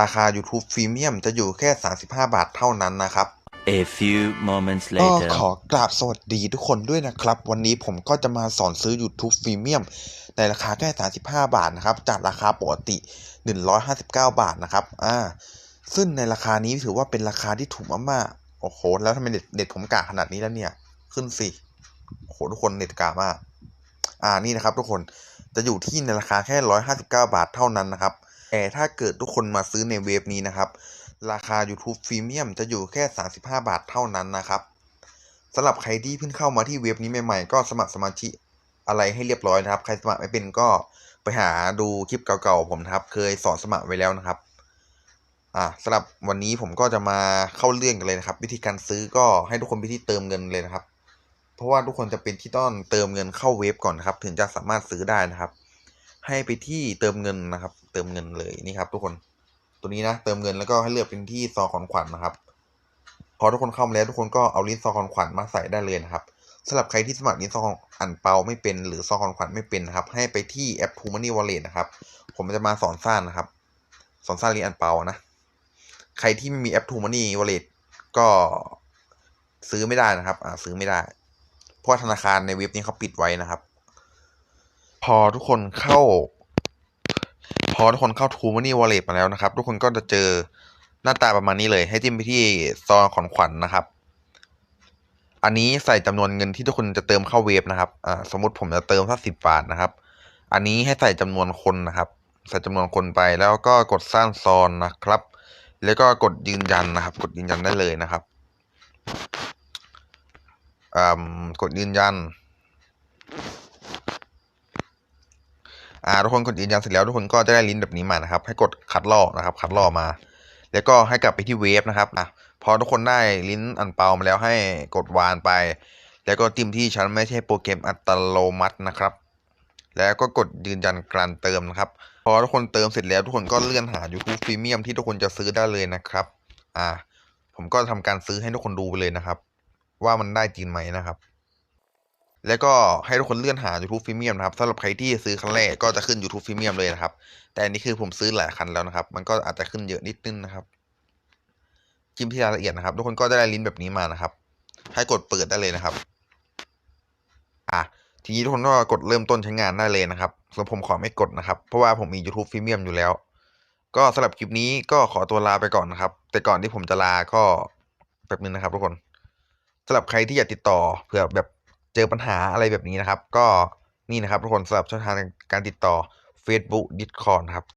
ราคา YouTube Premium จะอยู่แค่ 35 บาทเท่านั้นนะครับ A few moments ก็ later. ขอกราบสวัสดีทุกคนด้วยนะครับ วันนี้ผมก็จะมาสอนซื้อ YouTube Premium ในราคาแค่ 35 บาทนะครับ จากราคาปกติ 159 บาทนะครับ อ่า ซึ่งในราคานี้ถือว่าเป็นราคาที่ถูกมากๆโอ้โห แล้วทำไมเน็ตเน็ตผมกาขนาดนี้แล้วเนี่ย ขึ้นสิโอ้โหทุกคนเน็ตกามาก อ่า นี่นะครับ ทุกคน จะอยู่ที่ในราคาแค่ 159 บาทเท่านั้นนะครับ แต่ถ้าเกิดทุกคนมาซื้อในเว็บนี้นะครับ ราคา YouTube Premium จะอยู่แค่ 35 บาทเท่านั้นนะครับสำหรับใครที่เพิ่งเข้ามาที่เว็บนี้ใหม่ๆ ก็สมัครสมาชิกอะไรให้เรียบร้อยนะครับ ใครสมัครไม่เป็นก็ไปหาดูคลิปเก่าๆผมนะครับ เคยสอนสมัครไว้แล้วนะครับ อ่าสำหรับวันนี้ผมก็จะมาเข้าเรื่องกันเลยนะครับ วิธีการซื้อก็ให้ทุกคนไปที่เติมเงินเลยนะครับ เพราะว่าทุกคนจะเป็นที่ต้องเติมเงินเข้าเว็บก่อนนะครับ ถึงจะสามารถซื้อได้นะครับ ให้ไปที่เติมเงินนะครับ เติมเงินเลยนี่ครับ ทุกคนตัวนี้นะเติมเงินแล้วก็ให้เลือกเป็นที่ซองของขวัญนะครับ พอทุกคนเข้ามาแล้วทุกคนก็เอาลิ้นซองของขวัญมาใส่ได้เลยนะครับสำหรับใครที่สมัครลิ้นซองอันเปาไม่เป็น หรือซองของขวัญไม่เป็นนะครับ ให้ไปที่แอป t ูมันนี่วอลเล็ตนะครับ ผมจะมาสอนสร้างนะครับ สอนสร้างลิ้นอันเปานะใครที่ไม่มีแอป t ูมันนี่วอลเล็ตก็ซื้อไม่ได้นะครับ อ่าซื้อไม่ได้ เพราะธนาคารในเว็บนี้เขาปิดไว้นะครับ พอทุกคนเข้า พอทุกคนเข้า True Money Wallet มาแล้วนะครับ ทุกคนก็จะเจอหน้าตาประมาณนี้เลย ให้จิ้มไปที่ซองของขวัญนนะครับ อันนี้ใส่จำนวนเงินที่ทุกคนจะเติมเข้าเว็บนะครับอ่าสมมติผมจะเติมสักสิบบาทนะครับ อันนี้ให้ใส่จำนวนคนนะครับ ใส่จำนวนคนไปแล้วก็กดสร้างซอนนะครับ แล้วก็กดยืนยันนะครับ กดยืนยันได้เลยนะครับอ่ากดยืนยัน อ่าทุกคนกดยืนยันเสร็จแล้วทุกคนก็จะได้ลิงก์แบบนี้มานะครับ ให้กดคัดลอกนะครับ คัดลอกมา แล้วก็ให้กลับไปที่เว็บนะครับอะพอทุกคนได้ลิงก์อันเปามาแล้วให้กดวานไป แล้วก็จิ้มที่ฉันไม่ใช่โปรแกรมอัตโนมัตินะครับ แล้วก็กดยืนยันการเติมนะครับ พอทุกคนเติมเสร็จแล้วทุกคนก็เลื่อนหา YouTube Premium ที่ทุกคนจะซื้อได้เลยนะครับ อ่า ผมก็ทำการซื้อให้ทุกคนดูไปเลยนะครับ ว่ามันได้จริงไหมนะครับ แล้วก็ให้ทุกคนเลื่อนหา YouTube Premium นะครับสำหรับใครที่ซื้อครั้งแรกก็จะขึ้น YouTube Premium เลยนะครับ แต่อันนี้คือผมซื้อหลายคันแล้วนะครับ มันก็อาจจะขึ้นเยอะนิดนึงนะครับ จิ้มที่รายละเอียดนะครับ ทุกคนก็จะได้ลิงก์แบบนี้มานะครับ ให้กดเปิดได้เลยนะครับ อะทีนี้ทุกคนก็กดเริ่มต้นใช้งานได้เลยนะครับส่วนผมขอไม่กดนะครับ เพราะว่าผมมี YouTube Premium อยู่แล้ว ก็สำหรับคลิปนี้ก็ขอตัวลาไปก่อนนะครับ แต่ก่อนที่ผมจะลาก็แป๊บนึงนะครับ ทุกคนสำหรับใครที่อยากติดต่อเผื่อแบบ เจอปัญหาอะไรแบบนี้นะครับ ก็นี่นะครับทุกคนสำหรับช่องทางการติดต่อ Facebook Discord ครับ